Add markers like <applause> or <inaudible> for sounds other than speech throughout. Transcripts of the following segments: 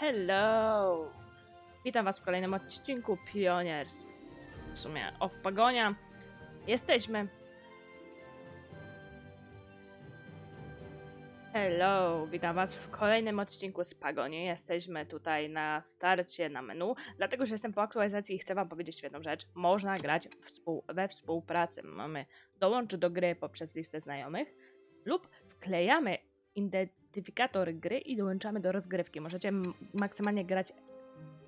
Hello! Witam Was w kolejnym odcinku Pioneers. W sumie o Pagonia. Jesteśmy. Hello! Witam Was w kolejnym odcinku z Pagonii. Jesteśmy tutaj na starcie na menu, dlatego że jestem po aktualizacji i chcę Wam powiedzieć jedną rzecz. Można grać współ we współpracy. Mamy dołącz do gry poprzez listę znajomych lub wklejamy identyfikator gry i dołączamy do rozgrywki. Możecie maksymalnie grać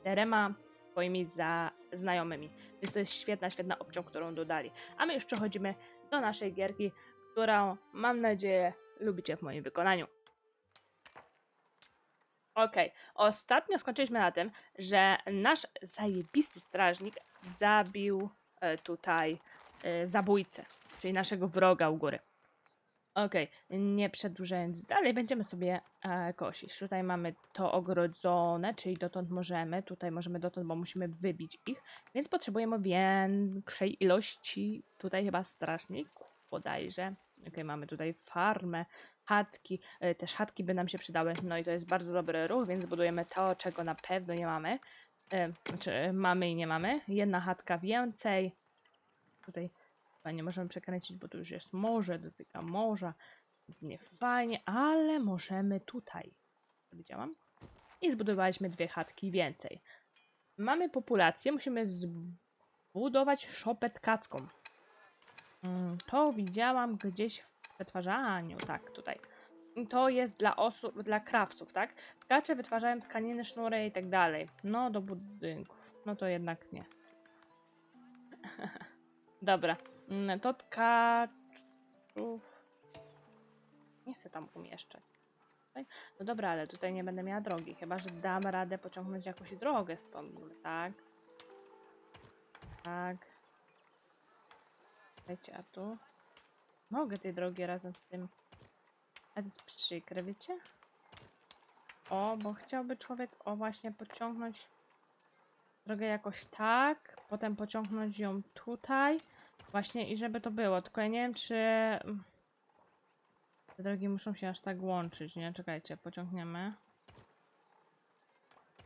czterema swoimi znajomymi. Więc to jest świetna, świetna opcja, którą dodali. A my już przechodzimy do naszej gierki, którą mam nadzieję lubicie w moim wykonaniu. Okej, ostatnio skończyliśmy na tym, że nasz zajebisty strażnik zabił e, tutaj e, zabójcę, czyli naszego wroga u góry. Okej, nie przedłużając dalej, będziemy sobie e, kosić. Tutaj mamy to ogrodzone, czyli dotąd możemy, tutaj możemy dotąd, bo musimy wybić ich, więc potrzebujemy większej ilości, tutaj chyba strażników bodajże. Okej, mamy tutaj farmę, chatki, e, też chatki by nam się przydały, no i to jest bardzo dobry ruch, więc budujemy to, czego na pewno nie mamy. E, znaczy, mamy i nie mamy. Jedna chatka więcej. Tutaj Nie możemy przekręcić, bo tu już jest morze, dotyka morza. Jest nie fajnie, ale możemy tutaj. Widziałam? I zbudowaliśmy dwie chatki więcej. Mamy populację, musimy zbudować szopę tkacką. Mm, To widziałam gdzieś w przetwarzaniu, tak, tutaj. To jest dla osób, dla krawców, tak? Tkacze wytwarzają tkaniny, sznury i tak dalej. No, do budynków. No to jednak nie. <laughs> Dobra. Mm, To tkaczów. Nie chcę tam umieszczać. No dobra, ale tutaj nie będę miała drogi. Chyba, że dam radę pociągnąć jakąś drogę stąd. Tak. Tak. Wiecie, a tu? Mogę tej drogi razem z tym. A to jest przykre, wiecie? O, bo chciałby człowiek, o właśnie, pociągnąć drogę jakoś tak, potem pociągnąć ją tutaj. Właśnie i żeby to było, tylko ja nie wiem, czy te drogi muszą się aż tak łączyć, nie? Czekajcie, pociągniemy.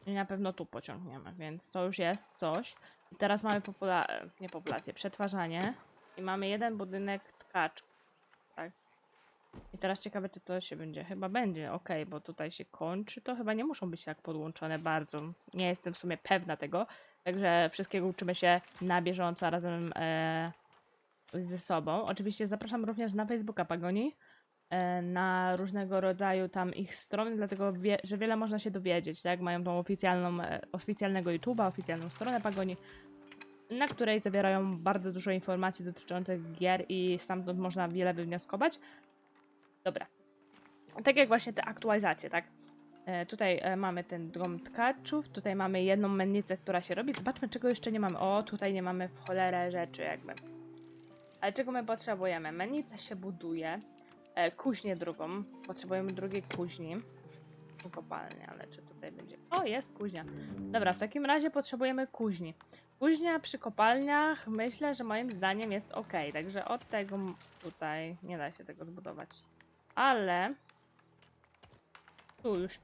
I na pewno tu pociągniemy, więc to już jest coś. I teraz mamy popula nie populację, przetwarzanie. I mamy jeden budynek tkacz. Tak. I teraz ciekawe, czy to się będzie. Chyba będzie, ok, bo tutaj się kończy. To chyba nie muszą być tak podłączone bardzo. Nie jestem w sumie pewna tego. Także wszystkiego uczymy się na bieżąco razem e, ze sobą. Oczywiście zapraszam również na Facebooka Pagoni, e, na różnego rodzaju tam ich strony, dlatego wie, że wiele można się dowiedzieć, tak? Mają tą oficjalną, e, oficjalnego YouTube'a, oficjalną stronę Pagoni, na której zawierają bardzo dużo informacji dotyczących gier i stamtąd można wiele wywnioskować. Dobra. Tak jak właśnie te aktualizacje, tak? E, tutaj mamy ten dom tkaczów, tutaj mamy jedną mennicę, która się robi. Zobaczmy, czego jeszcze nie mamy. O, tutaj nie mamy w cholerę rzeczy jakby. Ale czego my potrzebujemy? Mennica się buduje. E, kuźnię drugą. Potrzebujemy drugiej kuźni. Kopalnia, ale czy tutaj będzie... O, jest kuźnia. Dobra, w takim razie potrzebujemy kuźni. Kuźnia przy kopalniach myślę, że moim zdaniem jest ok. Także od tego tutaj nie da się tego zbudować. Ale tu już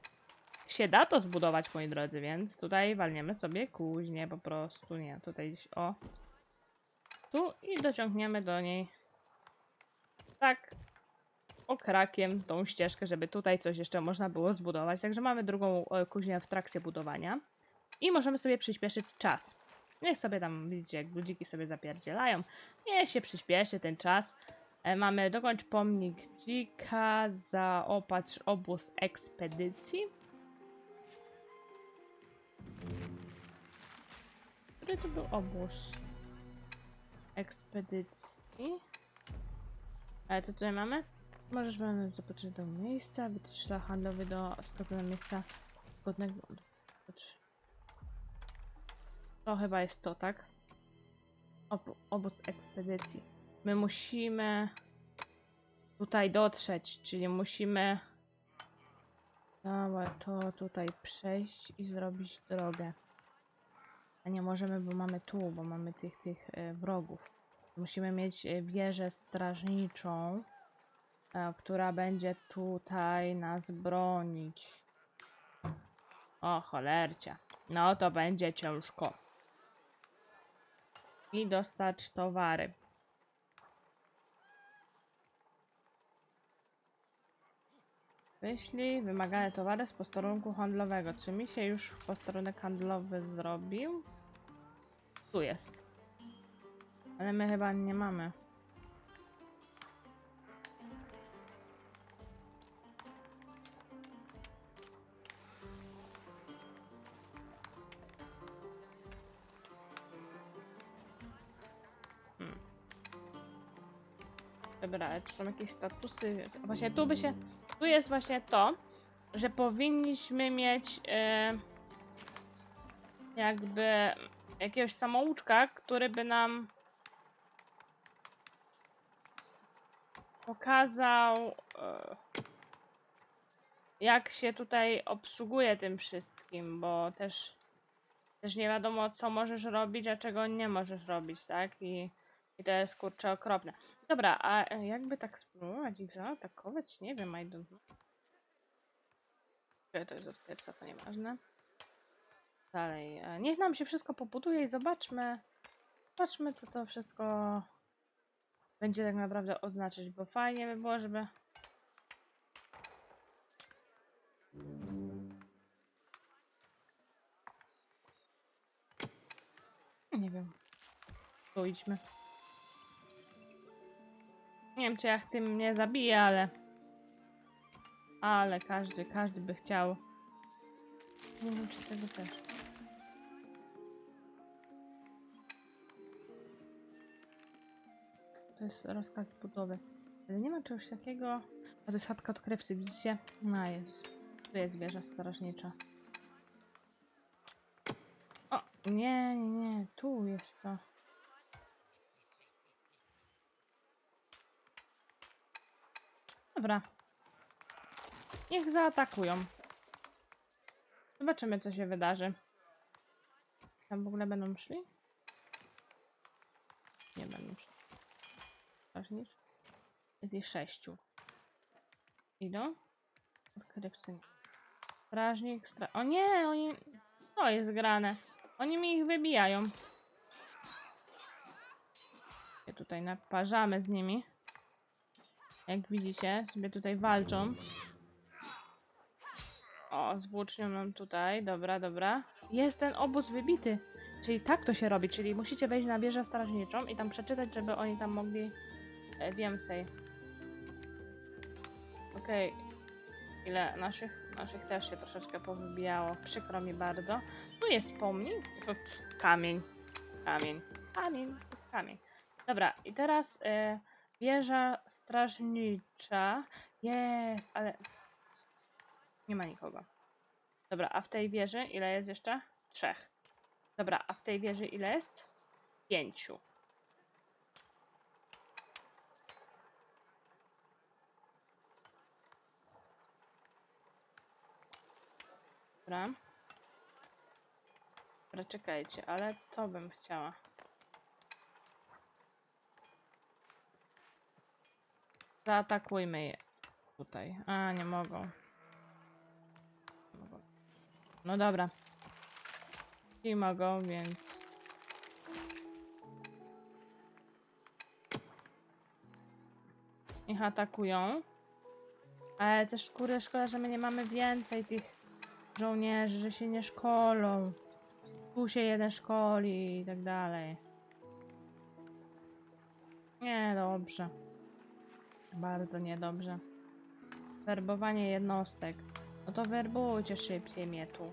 się da to zbudować, moi drodzy, więc tutaj walniemy sobie kuźnię po prostu. Nie, tutaj gdzieś o. Tu i dociągniemy do niej tak okrakiem tą ścieżkę, żeby tutaj coś jeszcze można było zbudować. Także mamy drugą e, kuźnię w trakcie budowania i możemy sobie przyspieszyć czas. Niech sobie tam, widzicie, jak ludziki sobie zapierdzielają. Niech się przyspieszy ten czas. E, Mamy dokończ pomnik dzika, zaopatrz obóz ekspedycji. Który to był obóz ekspedycji? Ale co tutaj mamy? Możesz zobaczyć do miejsca, szlak handlowy do wskazanego miejsca zgodnego. To chyba jest to, tak? Ob obóz ekspedycji. My musimy tutaj dotrzeć, czyli musimy całe to tutaj przejść i zrobić drogę. A nie możemy, bo mamy tu, bo mamy tych, tych e, wrogów. Musimy mieć e, wieżę strażniczą, e, która będzie tutaj nas bronić. O, cholercia. No to będzie ciężko. I dostać towary. Wyślij wymagane towary z posterunku handlowego. Czy mi się już posterunek handlowy zrobił? Tu jest. Ale my chyba nie mamy. Hmm. Dobra, ale są jakieś statusy. Właśnie tu by się. Tu jest właśnie to, że powinniśmy mieć e, jakby jakiegoś samouczka, który by nam pokazał, e, jak się tutaj obsługuje tym wszystkim, bo też, też nie wiadomo, co możesz robić, a czego nie możesz robić, tak? I, i to jest kurczę okropne. Dobra, a e, jakby tak spróbować ich zaatakować? Nie wiem, I don't know. To jest od kiepsa, to nieważne. Dalej. e, Niech nam się wszystko pobuduje i zobaczmy. Zobaczmy, co to wszystko będzie tak naprawdę oznaczać, bo fajnie by było, żeby. Nie wiem. Tu idźmy. Nie wiem, czy jak tym mnie zabije, ale. Ale każdy, każdy by chciał. Nie wiem, czy tego też. To jest rozkaz budowy. Ale nie ma czegoś takiego. A to jest chatka od krewcy, widzicie? No Jezus. Tu jest wieża strażnicza. O, nie, nie, nie. Tu jest to. Dobra. Niech zaatakują. Zobaczymy, co się wydarzy. Tam w ogóle będą szli? Nie będą szli. Strażnicz? Jest ich sześciu. Idą? Odkrywcy. Strażnik, stra... O nie, oni... To jest grane. Oni mi ich wybijają. Się tutaj naparzamy z nimi. Jak widzicie, sobie tutaj walczą. O, z włócznią nam tutaj. Dobra, dobra. Jest ten obóz wybity. Czyli tak to się robi, czyli musicie wejść na wieżę strażniczą i tam przeczytać, żeby oni tam mogli więcej. Okej. Ile naszych? Naszych też się troszeczkę powybijało. Przykro mi bardzo. Tu jest pomnik. Kamień. Kamień. Kamień. To jest kamień. Dobra, i teraz e, wieża strażnicza. Jest, ale nie ma nikogo. Dobra, a w tej wieży ile jest jeszcze? Trzech. Dobra, a w tej wieży ile jest? Pięciu. Dobra. Dobra, czekajcie, ale to bym chciała. Zaatakujmy je. Tutaj. A, nie mogą. No dobra. I mogą, więc. Niech atakują. Ale też kurde szkoda, że my nie mamy więcej tych żołnierzy, że się nie szkolą. Tu się jeden szkoli i tak dalej. Nie, dobrze. Bardzo niedobrze. Werbowanie jednostek. No to werbujcie szybciej mnie tu.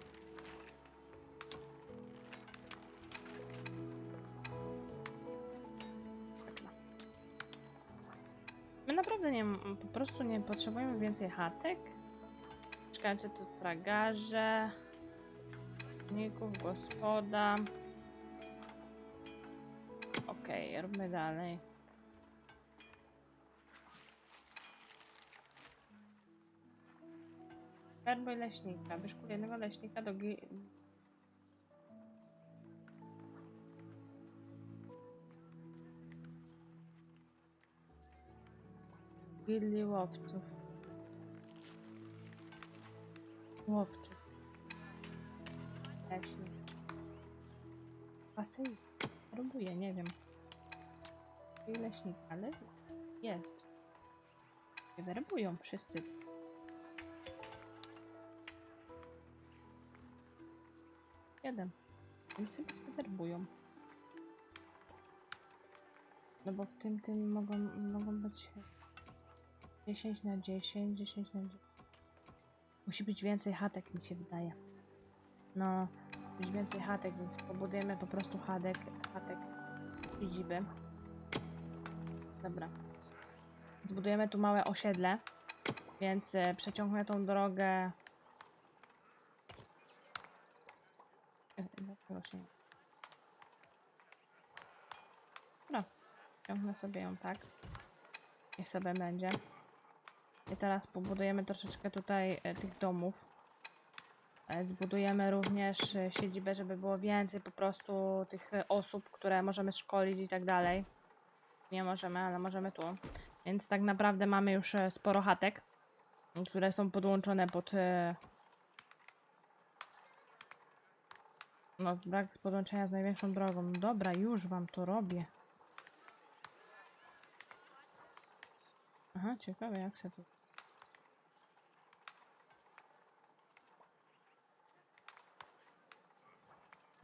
My naprawdę nie, po prostu nie potrzebujemy więcej chatek. Czekajcie tu tragarze. Ników, gospoda. Okej, róbmy dalej. Werbuj leśnika. Wyszkól jednego leśnika do gi... Łowców. Łowczych. leśnik. Pasy próbuję, nie wiem. I leśnik, ale jest. Nie werbują wszyscy. Jeden. Chyba się werbują. No bo w tym tym mogą, mogą być 10 na 10, 10 na 10. Musi być więcej chatek, mi się wydaje. No, być więcej chatek, więc pobudujemy po prostu chatek, chatek siedziby. Dobra. Zbudujemy tu małe osiedle, więc e, przeciągnę tą drogę. E, dlaczego się nie- Dobra, ciągnę sobie ją tak. Niech sobie będzie. I teraz pobudujemy troszeczkę tutaj e, tych domów. E, Zbudujemy również e, siedzibę, żeby było więcej po prostu tych osób, które możemy szkolić i tak dalej. Nie możemy, ale możemy tu. Więc tak naprawdę mamy już sporo chatek, które są podłączone pod. No, brak podłączenia z największą drogą. Dobra, już wam to robię. Aha, ciekawe jak się to.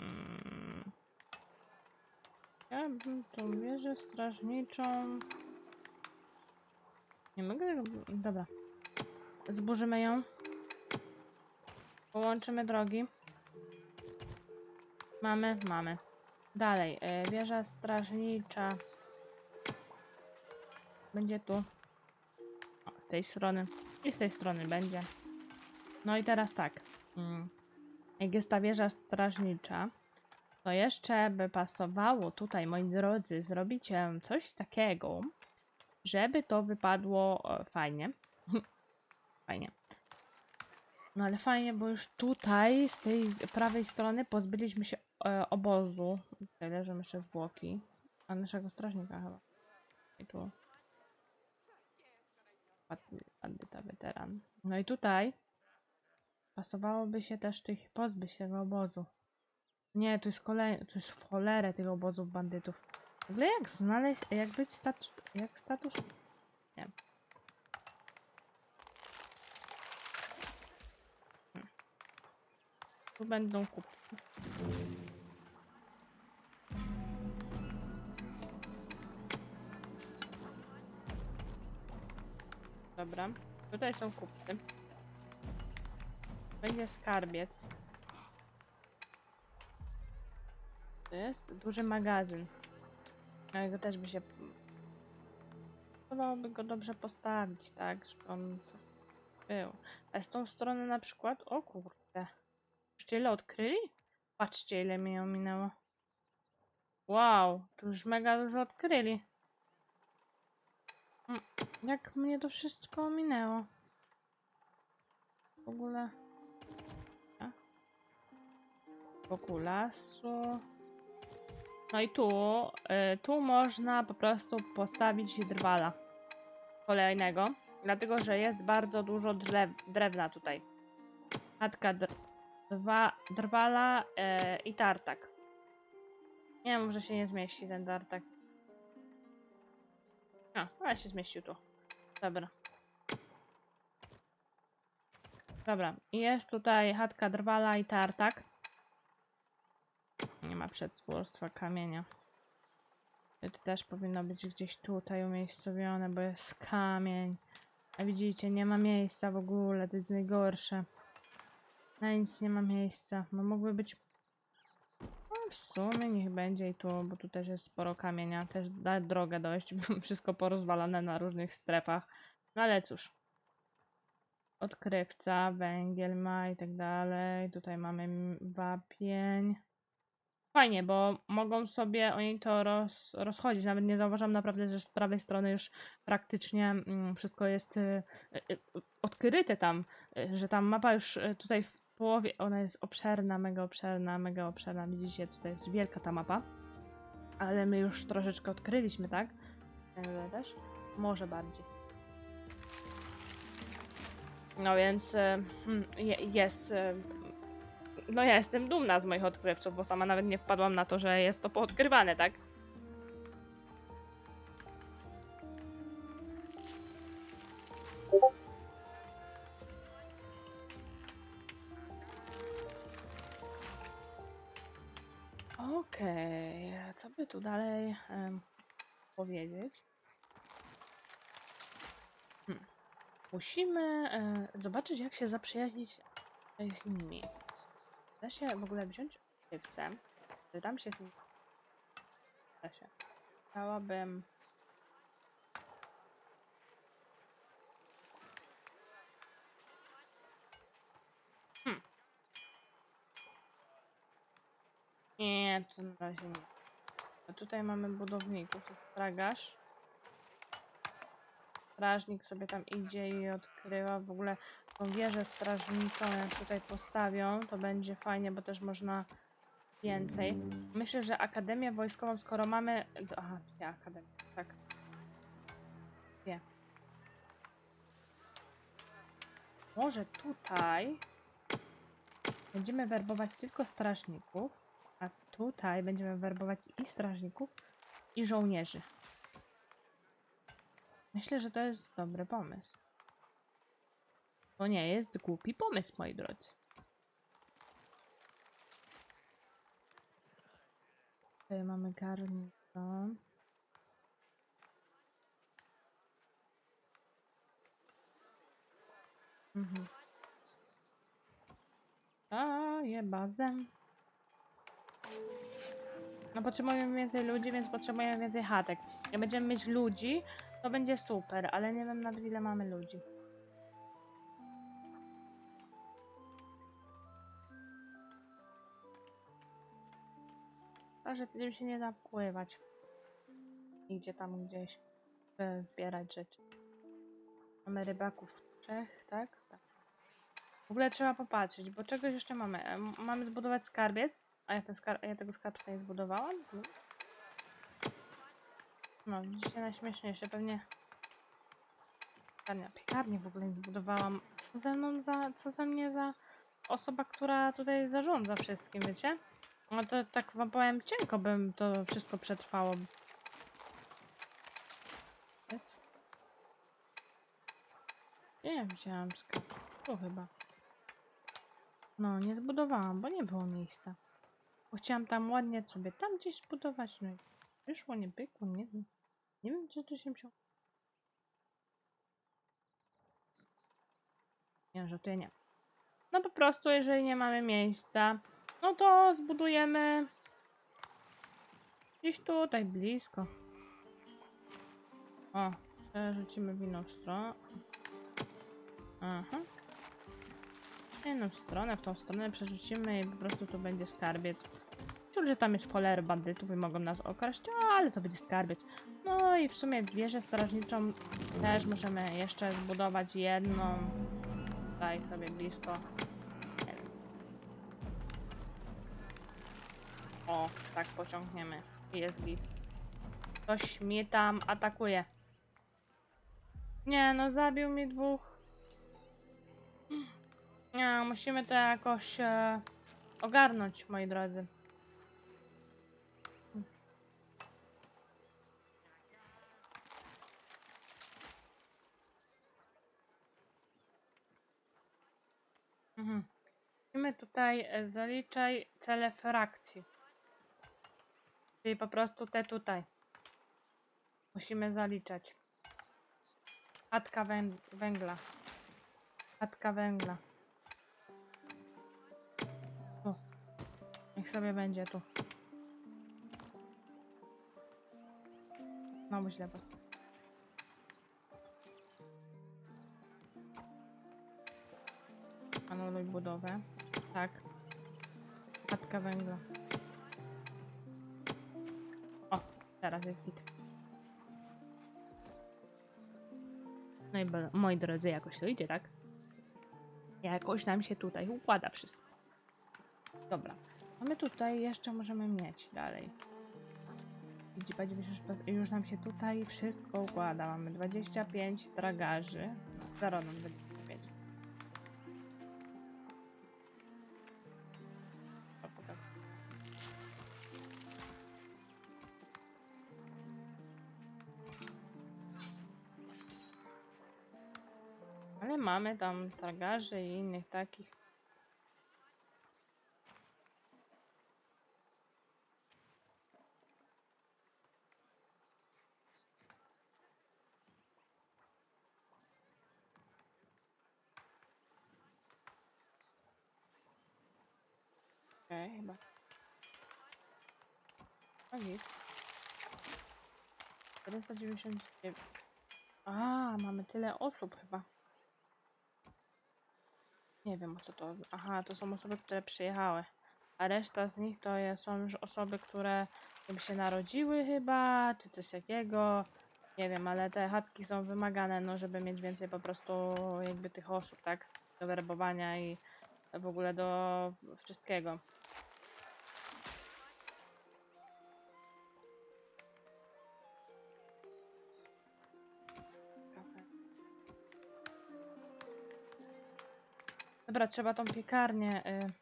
Mm. Ja bym tą wieżę strażniczą. Nie mogę. Dobra. Zburzymy ją. Połączymy drogi. Mamy, mamy. Dalej. e, Wieża strażnicza. Będzie tu. O, z tej strony. I z tej strony będzie. No i teraz tak. Mm. Jak jest ta wieża strażnicza, to jeszcze by pasowało tutaj, moi drodzy, zrobić coś takiego, żeby to wypadło e, fajnie. <laughs> fajnie. No ale fajnie, bo już tutaj z tej prawej strony pozbyliśmy się e, obozu. Tutaj leżą jeszcze zwłoki. A naszego strażnika chyba. I tu. Band- Bandyta weteran. No i tutaj pasowałoby się też tych pozbyć tego obozu. Nie, to jest kolejny, to jest w cholerę tych obozów bandytów. W ogóle jak znaleźć, jak być status, jak status, nie. Hmm. Tu będą kupki. Dobra, tutaj są kupcy. Będzie skarbiec. To jest duży magazyn. No jego też by się... Próbowałoby go dobrze postawić, tak, żeby on był. A z tą stronę na przykład... O kurde. Już tyle odkryli? Patrzcie ile mi ją minęło. Wow, tu już mega dużo odkryli. Mm, Jak mnie to wszystko minęło. W ogóle... Wokół lasu. No i tu, y, tu można po prostu postawić drwala kolejnego, dlatego że jest bardzo dużo drzew, drewna tutaj. Dwa, drwala y, i tartak. Nie wiem, że się nie zmieści ten tartak. A, ale się zmieścił tu. Dobra. Dobra, jest tutaj chatka drwala i tartak. Nie ma przetwórstwa kamienia. To też powinno być gdzieś tutaj umiejscowione, bo jest kamień. A widzicie, nie ma miejsca w ogóle, to jest najgorsze. Na nic nie ma miejsca. No mogły być... No w sumie niech będzie i tu, bo tu też jest sporo kamienia. Też da drogę dojść. <laughs> Wszystko porozwalane na różnych strefach. No ale cóż. Odkrywca, węgiel ma i tak dalej. Tutaj mamy wapień. Fajnie, bo mogą sobie oni to roz, rozchodzić. Nawet nie zauważam naprawdę, że z prawej strony już praktycznie mm, wszystko jest y, y, y, odkryte tam, że tam mapa już tutaj w połowie, ona jest obszerna, mega obszerna, mega obszerna. Widzicie, tutaj jest wielka ta mapa, ale my już troszeczkę odkryliśmy, tak? Yy, też? Może bardziej. No więc y, mm, je, jest no ja jestem dumna z moich odkrywców, bo sama nawet nie wpadłam na to, że jest to poodkrywane, tak? Okej, co by tu dalej em, powiedzieć? Hmm. Musimy e, zobaczyć, jak się zaprzyjaźnić z nimi. Da się w ogóle wziąć odkrywcę, czy tam się. Da się. Chciałabym... Hmm. Nie, to na razie nie. A tutaj mamy budowników, to jest stragarz. Strażnik sobie tam idzie i odkrywa w ogóle tą wieżę strażniczą, jak tutaj postawią, to będzie fajnie, bo też można więcej. Myślę, że Akademię Wojskową, skoro mamy... Aha, ja Akademię, tak. Nie. Może tutaj będziemy werbować tylko strażników, a tutaj będziemy werbować i strażników, i żołnierzy. Myślę, że to jest dobry pomysł. To nie jest głupi pomysł, moi drodzy. Tutaj mamy garnizon. Mhm. Daję bazę. No potrzebujemy więcej ludzi, więc potrzebujemy więcej chatek. Jak będziemy mieć ludzi, to będzie super, ale nie wiem nawet ile mamy ludzi. A że tym się nie da pływać. Idzie tam gdzieś zbierać rzeczy. Mamy rybaków trzech, tak? Tak. W ogóle trzeba popatrzeć, bo czegoś jeszcze mamy. Mamy zbudować skarbiec, a ja, ten skar a ja tego skarbca nie zbudowałam. No. Widzicie najśmieszniejsze, pewnie piekarnia, piekarnię w ogóle nie zbudowałam. Co ze mną za, co ze mnie za osoba, która tutaj zarządza wszystkim, wiecie? No to tak wam powiem, cienko bym to wszystko przetrwało. Nie widziałam skarbca. Tu chyba. No, nie zbudowałam, bo nie było miejsca. Bo chciałam tam ładnie sobie tam gdzieś zbudować, no i wyszło, nie pykło, nie wiem. Nie wiem, co tu się wziął. Nie, żartuję, nie. No po prostu, jeżeli nie mamy miejsca, no to zbudujemy gdzieś tutaj, blisko. O, przerzucimy w inną stronę. Aha. W inną stronę, w tą stronę przerzucimy i po prostu tu będzie skarbiec. Czuł, że tam jest choler bandytów i mogą nas okraść, ale to będzie skarbiec. No i w sumie wieżę strażniczą też możemy jeszcze zbudować jedną. Tutaj sobie blisko. O, tak pociągniemy. Jest git. Ktoś mnie tam atakuje. Nie, no zabił mi dwóch. Nie, musimy to jakoś e, ogarnąć, moi drodzy. Mhm. Musimy tutaj e, zaliczaj cele frakcji. Czyli po prostu te tutaj. Musimy zaliczać. Węg węgla. Chatka węgla. Tu. Niech sobie będzie tu. No źle po Anuluj budowę. Tak. Chatka węgla. O, teraz jest git. No i moi drodzy, jakoś to idzie, tak? Jakoś nam się tutaj układa wszystko. Dobra. Mamy tutaj, jeszcze możemy mieć dalej. Będzie już, nam się tutaj wszystko układa. Mamy 25 tragarzy. Zaraz nam 25. Ale mamy tam targarzy i innych takich. Okej, chyba. A nic. 499. A, mamy tyle osób chyba. Nie wiem o co to. Aha, to są osoby, które przyjechały. A reszta z nich to są już osoby, które się narodziły chyba, czy coś takiego. Nie wiem, ale te chatki są wymagane, no żeby mieć więcej po prostu jakby tych osób, tak? Do werbowania i w ogóle do wszystkiego. Dobra, trzeba tą piekarnię y,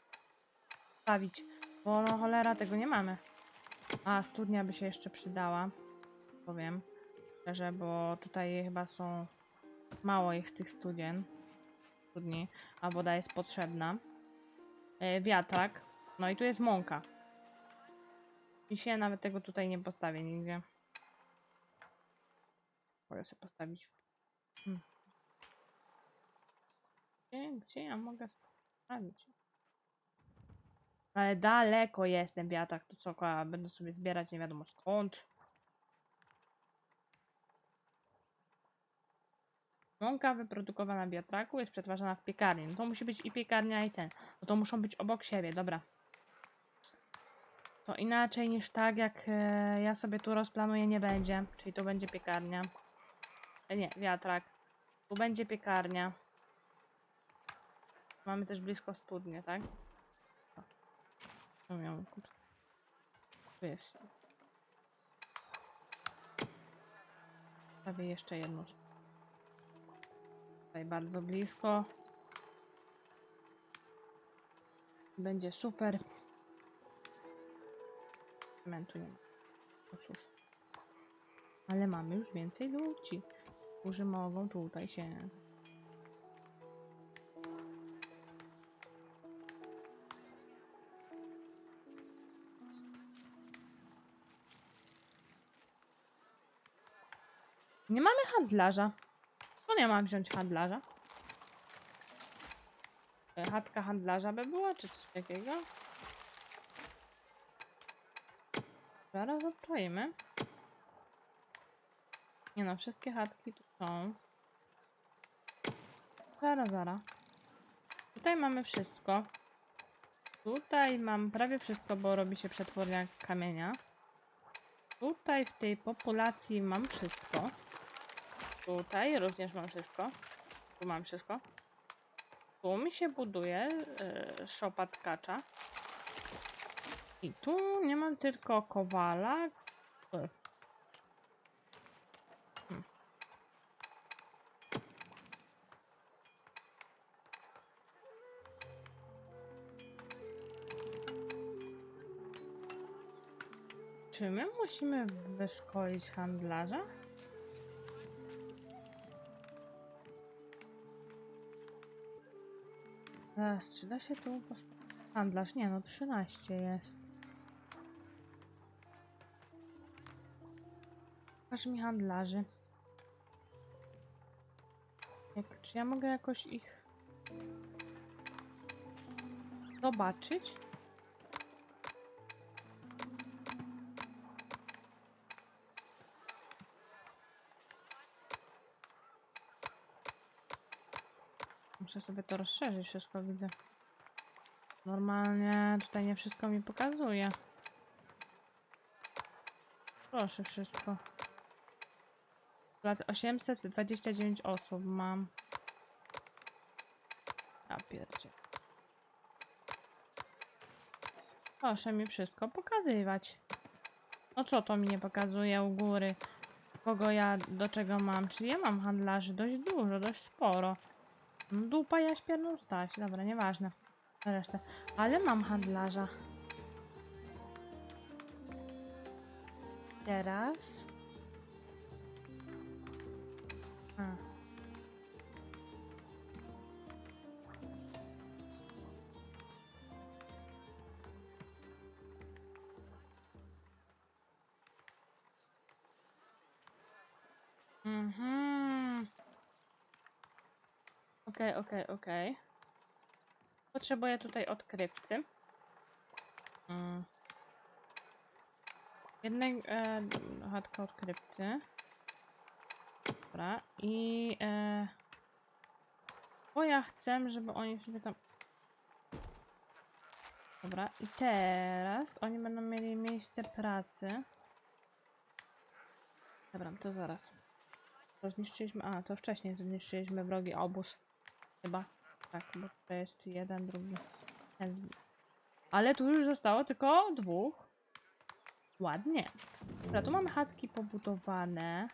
stawić, bo no cholera tego nie mamy. A, studnia by się jeszcze przydała, powiem szczerze, bo tutaj chyba są mało ich z tych studien, studni, a woda jest potrzebna. Y, wiatrak, no i tu jest mąka. I się nawet tego tutaj nie postawię nigdzie. Mogę sobie postawić. Hmm. Gdzie, gdzie ja mogę postawić? Ale daleko jest ten wiatrak, to co, będę sobie zbierać nie wiadomo skąd. Mąka wyprodukowana w wiatraku jest przetwarzana w piekarni. No to musi być i piekarnia i ten. No to muszą być obok siebie, dobra. To inaczej niż tak, jak e, ja sobie tu rozplanuję, nie będzie. Czyli to będzie piekarnia. E, nie, wiatrak. Tu będzie piekarnia. Mamy też blisko studnie, tak? O. Tu miał kup- Tu jest. Prawie jeszcze jedno. Tutaj bardzo blisko. Będzie super. Cementu nie ma. No cóż. Ale mamy już więcej ludzi, którzy mogą tutaj się Nie mamy handlarza. To nie ma wziąć handlarza. E, Chatka handlarza by była, czy coś takiego? Zaraz odczujmy. Nie no, wszystkie chatki tu są. Zaraz, zaraz. Tutaj mamy wszystko. Tutaj mam prawie wszystko, bo robi się przetwórnia kamienia. Tutaj w tej populacji mam wszystko. Tutaj również mam wszystko. Tu mam wszystko. Tu mi się buduje yy, szopa tkacza. I tu nie mam tylko kowala. Hmm. Czy my musimy wyszkolić handlarza? Zaraz, czy da się tu... Handlarz, nie no, 13 jest. Pokaż mi handlarzy. Jak, czy ja mogę jakoś ich... Zobaczyć? Muszę sobie to rozszerzyć, wszystko widzę. Normalnie tutaj nie wszystko mi pokazuje. Proszę wszystko. Plac 829 osób mam. Ja pierdzie. Proszę mi wszystko pokazywać. No co to mi nie pokazuje u góry? Kogo ja do czego mam? Czyli ja mam handlarzy dość dużo, dość sporo. No dupa ja śpierną no stać. Dobra, nieważne. Resztę. Ale mam handlarza. Teraz. A. Mhm. Okej, okej, okej. Potrzebuję tutaj odkrywcy. Mm. Jednej e, odkrywcy. Dobra. I e, bo ja chcę, żeby oni sobie tam. Dobra, i teraz oni będą mieli miejsce pracy. Dobra, to zaraz. To zniszczyliśmy. A, to wcześniej zniszczyliśmy wrogi obóz. Chyba. Tak, bo to jest jeden, drugi. Ale tu już zostało tylko dwóch. Ładnie. Dobra, tu mamy chatki pobudowane.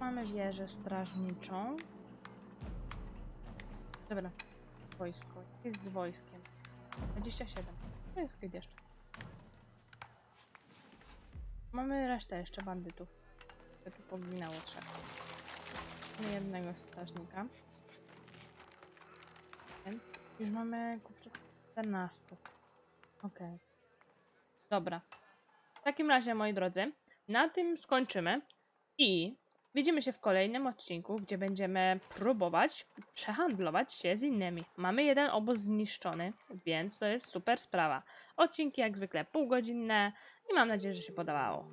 Mamy wieżę strażniczą. Dobra. Wojsko. Jest z wojskiem? 27. To jest kiedy jeszcze. Mamy resztę jeszcze bandytów. To tu poginęło trzech. Jednego strażnika. Więc już mamy kupców 14. Okej. Dobra. W takim razie, moi drodzy, na tym skończymy i widzimy się w kolejnym odcinku, gdzie będziemy próbować przehandlować się z innymi. Mamy jeden obóz zniszczony, więc to jest super sprawa. Odcinki jak zwykle półgodzinne i mam nadzieję, że się podobało.